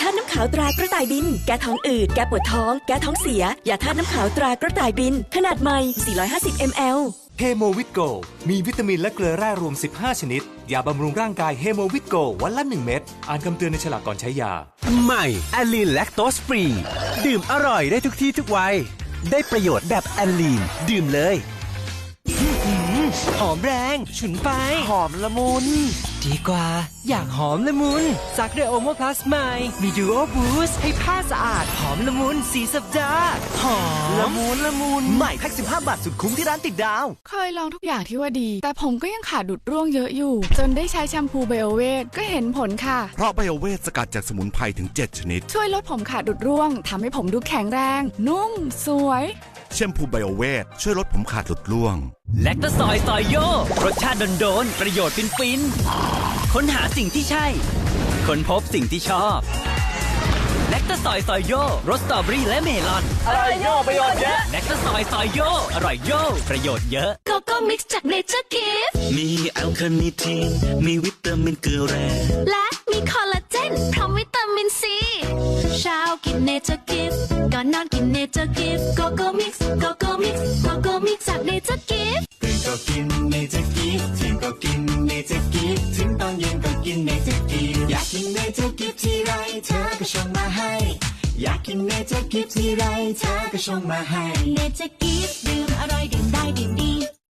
ธาตุน้ำขาวตรากระต่ายบิน แก้ท้องอืด แก้ปวดท้อง แก้ท้องเสีย ยาธาตุน้ำขาวตรากระต่ายบิน ขนาดใหม่ 450 ml เฮโมวิตโก มีวิตามินและเกลือแร่รวม 15 ชนิด ยาบำรุงร่างกายเฮโมวิตโกวันละ 1 เม็ด อ่านคำเตือนในฉลากก่อนใช้ยา ใหม่แอลลีนแลคโตสฟรี ดื่มอร่อยได้ทุกที่ทุกวัย ได้ประโยชน์แบบแอลลีน ดื่มเลย หอมแรงฉุนไปหอมละมุน ดีกว่า อยากหอมละมุนสักเดโอโมพลัสใหม่ มีดูโอบูสให้ผ้าสะอาด หอมละมุนสีสัปดาห์หอมละมุนละมุนใหม่แพ็ก15 บาทสุดคุ้มที่ร้านติดดาว เคยลองทุกอย่างที่ว่าดี แต่ผมก็ยังขาดดุดร่วงเยอะอยู่ จนได้ใช้แชมพูไบโอเวทก็เห็นผลค่ะ เพราะไบโอเวทสกัดจากสมุนไพรถึง 7 ชนิด ช่วยลดผมขาดดุดร่วงทำให้ผมดูแข็งแรง นุ่ม สวย แชมพูไบโอเวทช่วยลดผมขาดหลุดร่วง แลคตาซอยซอยโยรสชาติโดนๆประโยชน์ฟินฟินๆค้นหาสิ่งที่ใช่ ค้นพบสิ่งที่ชอบแลคตาซอยซอยโยรสสตรอเบอรี่และเมลอน อร่อยโยประโยชน์เยอะแลคตาซอยซอยโยอร่อยโยประโยชน์เยอะโกโก้มิกซ์จากเนเจอร์กิฟมีแอลคาเนิทีนมีวิตามินเกลือแร่และมีคอลลาเจนพร้อมวิตามินซีเช้ากินเนเจอร์กิฟก่อนนอนกิน มิกซ์โกโก้มิกซ์โกโก้มิกซ์จากเนเจอร์กิฟตื่นก็กินเนเจอร์กีฟเที่ยงก็กินเนเจอร์กีฟถึงตอนเย็นก็กินเนเจอร์กีฟอยากกินเนเจอร์กีฟที่ไรเธอก็ชงมาให้ อยากกินเนเจอร์กีฟที่ไรเธอก็ชงมาให้เนเจอร์กิฟ